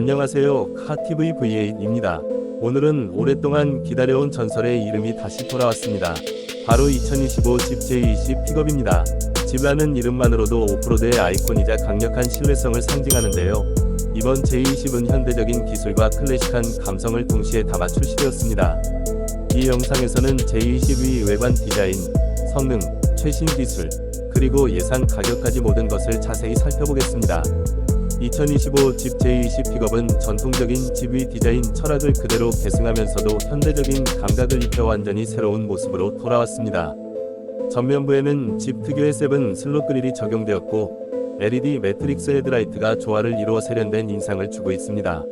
안녕하세요. 카티브이 V8입니다. 오늘은 오랫동안 기다려온 전설의 이름이 다시 돌아왔습니다. 바로 2025 집 J20 픽업입니다. 집라는 이름만으로도 오프로드의 아이콘이자 강력한 신뢰성을 상징하는데요. 이번 J20은 현대적인 기술과 클래식한 감성을 동시에 담아 출시되었습니다. 이 영상에서는 J20의 외관 디자인, 성능, 최신 기술, 그리고 예산 가격까지 모든 것을 자세히 살펴보겠습니다. 2025집 J20 픽업은 전통적인 집의 디자인 철학을 그대로 계승하면서도 현대적인 감각을 입혀 완전히 새로운 모습으로 돌아왔습니다. 전면부에는 집 특유의 세븐 슬롯 그릴이 적용되었고 LED 매트릭스 헤드라이트가 조화를 이루어 세련된 인상을 주고 있습니다.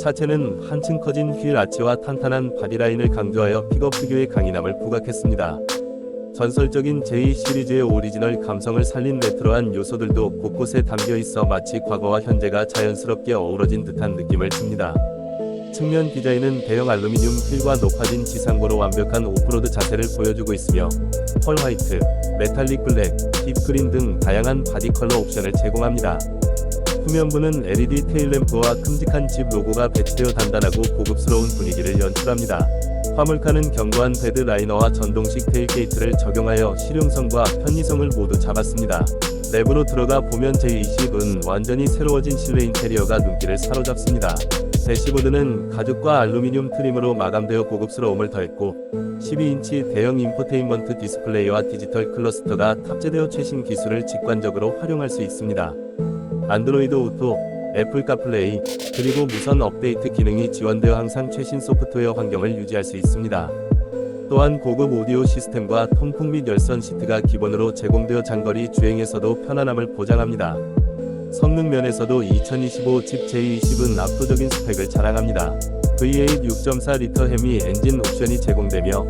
차체는 한층 커진 휠 아치와 탄탄한 바디라인을 강조하여 픽업 특유의 강인함을 부각했습니다. 전설적인 J 시리즈의 오리지널 감성을 살린 레트로한 요소들도 곳곳에 담겨 있어 마치 과거와 현재가 자연스럽게 어우러진 듯한 느낌을 줍니다. 측면 디자인은 대형 알루미늄 휠과 높아진 지상고로 완벽한 오프로드 자세를 보여주고 있으며 펄 화이트, 메탈릭 블랙, 딥 그린 등 다양한 바디 컬러 옵션을 제공합니다. 후면부는 LED 테일램프와 큼직한 집 로고가 배치되어 단단하고 고급스러운 분위기를 연출합니다. 화물칸은 견고한 베드 라이너와 전동식 테일게이트를 적용하여 실용성과 편의성을 모두 잡았습니다. 내부로 들어가 보면 J20은 완전히 새로워진 실내 인테리어가 눈길을 사로잡습니다. 대시보드는 가죽과 알루미늄 트림으로 마감되어 고급스러움을 더했고 12인치 대형 인포테인먼트 디스플레이와 디지털 클러스터가 탑재되어 최신 기술을 직관적으로 활용할 수 있습니다. 안드로이드 오토, 애플 카플레이, 그리고 무선 업데이트 기능이 지원되어 항상 최신 소프트웨어 환경을 유지할 수 있습니다. 또한 고급 오디오 시스템과 통풍 및 열선 시트가 기본으로 제공되어 장거리 주행에서도 편안함을 보장합니다. 성능 면에서도 2025집 J20은 압도적인 스펙을 자랑합니다. V8 6.4리터 헤미 엔진 옵션이 제공되며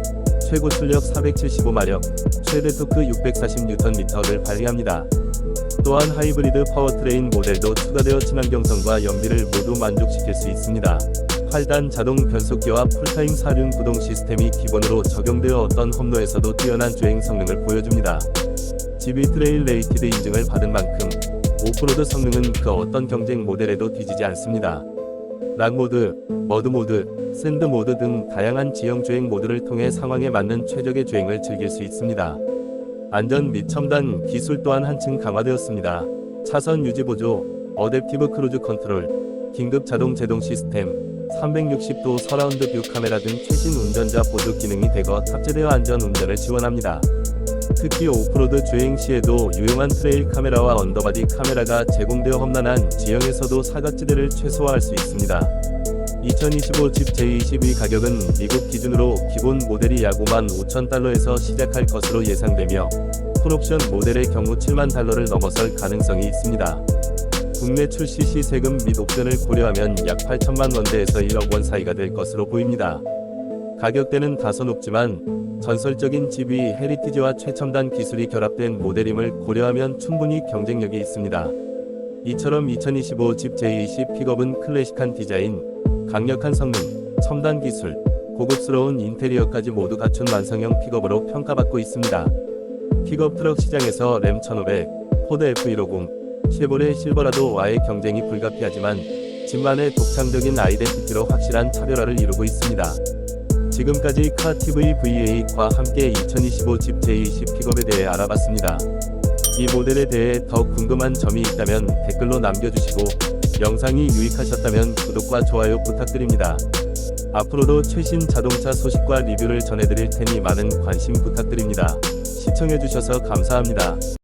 최고 출력 475마력, 최대 토크 640Nm를 발휘합니다. 또한 하이브리드 파워트레인 모델도 추가되어 친환경성과 연비를 모두 만족시킬 수 있습니다. 8단 자동 변속기와 풀타임 사륜 구동 시스템이 기본으로 적용되어 어떤 험로에서도 뛰어난 주행 성능을 보여줍니다. GB 트레일 레이티드 인증을 받은 만큼 오프로드 성능은 그 어떤 경쟁 모델에도 뒤지지 않습니다. 락 모드, 머드 모드, 샌드 모드 등 다양한 지형 주행 모드를 통해 상황에 맞는 최적의 주행을 즐길 수 있습니다. 안전 및 첨단 기술 또한 한층 강화되었습니다. 차선 유지 보조, 어댑티브 크루즈 컨트롤, 긴급 자동 제동 시스템, 360도 서라운드 뷰 카메라 등 최신 운전자 보조 기능이 대거 탑재되어 안전 운전을 지원합니다. 특히 오프로드 주행 시에도 유용한 트레일 카메라와 언더바디 카메라가 제공되어 험난한 지형에서도 사각지대를 최소화할 수 있습니다. 2025집 J22 가격은 미국 기준으로 기본 모델이 약 5만 5천 달러에서 시작할 것으로 예상되며 풀옵션 모델의 경우 7만 달러를 넘어설 가능성이 있습니다. 국내 출시 시 세금 및 옵션을 고려하면 약 8천만 원대에서 1억 원 사이가 될 것으로 보입니다. 가격대는 다소 높지만 전설적인 집이 헤리티지와 최첨단 기술이 결합된 모델임을 고려하면 충분히 경쟁력이 있습니다. 이처럼 2025집 J20 픽업은 클래식한 디자인, 강력한 성능, 첨단 기술, 고급스러운 인테리어까지 모두 갖춘 완성형 픽업으로 평가받고 있습니다. 픽업 트럭 시장에서 램 1500, 포드 F150, 쉐보레 실버라도와의 경쟁이 불가피하지만 집만의 독창적인 아이덴티티로 확실한 차별화를 이루고 있습니다. 지금까지 카티브이 V8과 함께 2025 집 J20 픽업에 대해 알아봤습니다. 이 모델에 대해 더 궁금한 점이 있다면 댓글로 남겨주시고 영상이 유익하셨다면 구독과 좋아요 부탁드립니다. 앞으로도 최신 자동차 소식과 리뷰를 전해드릴 테니 많은 관심 부탁드립니다. 시청해주셔서 감사합니다.